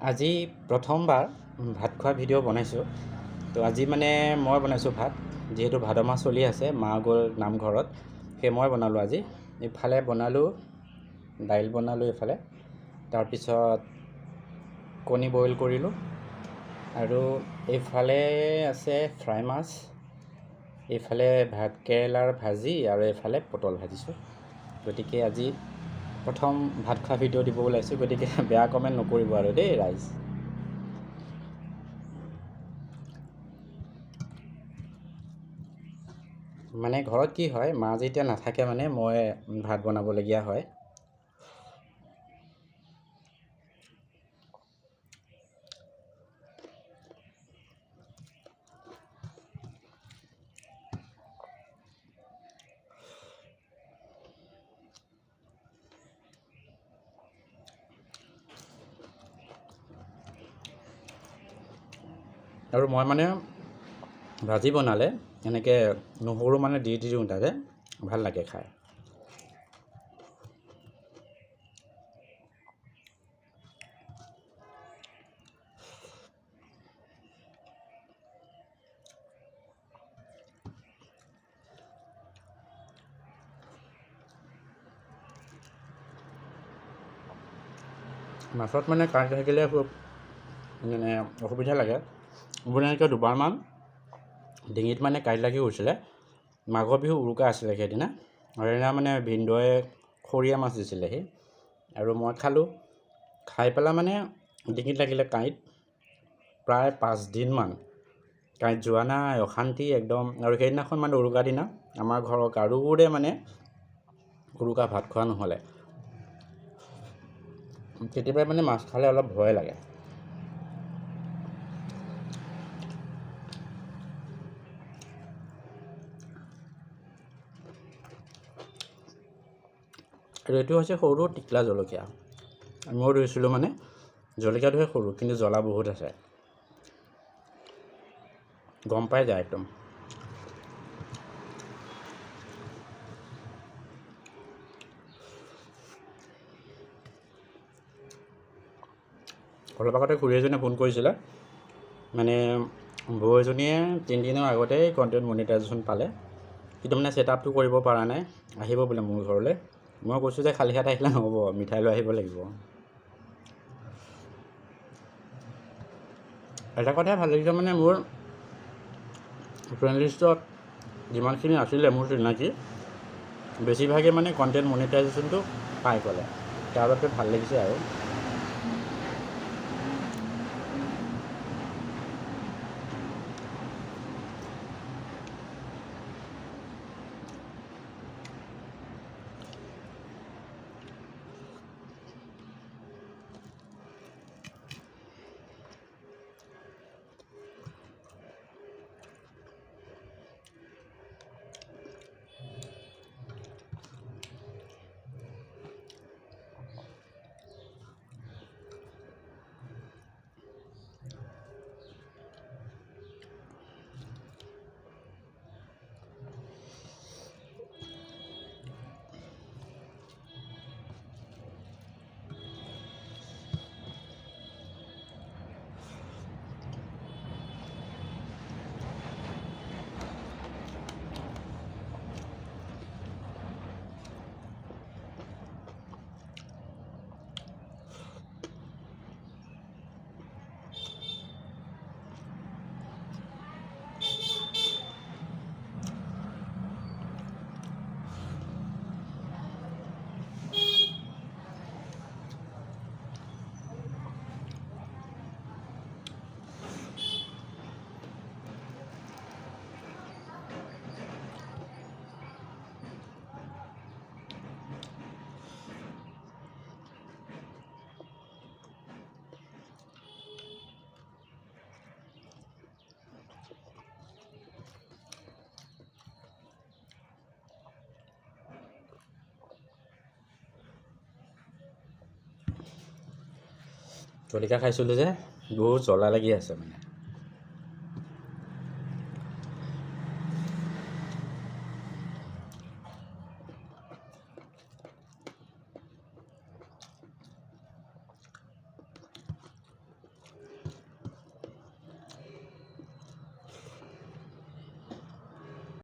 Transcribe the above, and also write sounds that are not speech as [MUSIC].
আজি প্ৰথমবাৰ ভাত খোৱা ভিডিঅ' বনাইছোঁ। তো আজি মানে মই বনাইছোঁ ভাত যিহেতু ভাদ মাহ চলি আছে মা গ'ল নামঘৰত সেই মই বনালোঁ আজি। ইফালে বনালোঁ দাইল বনালোঁ ইফালে তাৰপিছত কণী বইল কৰিলোঁ আৰু এইফালে আছে ফ্ৰাই মাছ এইফালে ভাত কেৰেলাৰ ভাজি আৰু এইফালে পটল ভাজিছোঁ। গতিকে আজি প্ৰথম ভাত খোৱা ভিডিঅ' দিব ওলাইছোঁ গতিকে [LAUGHS] বেয়া কমেণ্ট নকৰিব আৰু দেই ৰাইজ। মানে ঘৰত কি হয় মা যেতিয়া নাথাকে মানে মই ভাত বনাবলগীয়া হয়। আৰু মই মানে ভাজি বনালে এনেকৈ নহৰু মানে দি দিওঁ তাতে ভাল লাগে খাই। মাছত মানে কাঁইট থাকিলে খুব মানে অসুবিধা লাগে। এনেকৈ দুবাৰমান ডিঙিত মানে কাঁইট লাগি গৈছিলে। মাঘৰ বিহু উৰুকা আছিলে সেইদিনা। আৰু সেইদিনা মানে ভিনদেউৱে খৰিয়া মাছ দিছিলেহি আৰু মই খালোঁ। খাই পেলাই মানে ডিঙিত লাগিলে কাঁইট। প্ৰায় পাঁচদিনমান কাঁইট যোৱা নাই অশান্তি একদম। আৰু সেইদিনাখন মানে উৰুকা দিনা আমাৰ ঘৰৰ কাৰোৰে মানে উৰুকা ভাত খোৱা নহ'লে। কেতিয়াবা মানে মাছ খালে অলপ ভয় লাগে। আৰু এইটো হৈছে সৰু টিকলা জলকীয়া। মই ৰুইছিলোঁ মানে জলকীয়াটোহে সৰু, কিন্তু জ্বলা বহুত আছে। গম পাই যায় একদম। অলপ আগতে খুৰী এজনীয়ে ফোন কৰিছিলে মানে বৌ এজনীয়ে তিনিদিনৰ আগতেই কণ্টেণ্ট মনিটাইজেশ্যন পালে, কিন্তু মানে ছেট আপটো কৰিব পৰা নাই, আহিব বোলে মোৰ ঘৰলৈ। মই কৈছোঁ যে খালী হাত আহিলে নহ'ব মিঠাই লৈ আহিব লাগিব। এটা কথাই ভাল লাগিছে মানে মোৰ ফ্ৰেণ্ড লিষ্টত যিমানখিনি আছিলে মোৰ চিনাকি বেছিভাগে মানে কণ্টেণ্ট মনিটাইজেশ্যনটো পাই গ'লে। তাৰ বাবে ভাল লাগিছে আৰু। জলকীয়া খাইছিলোঁ যে বহুত জ্বলা লাগি আছে মানে।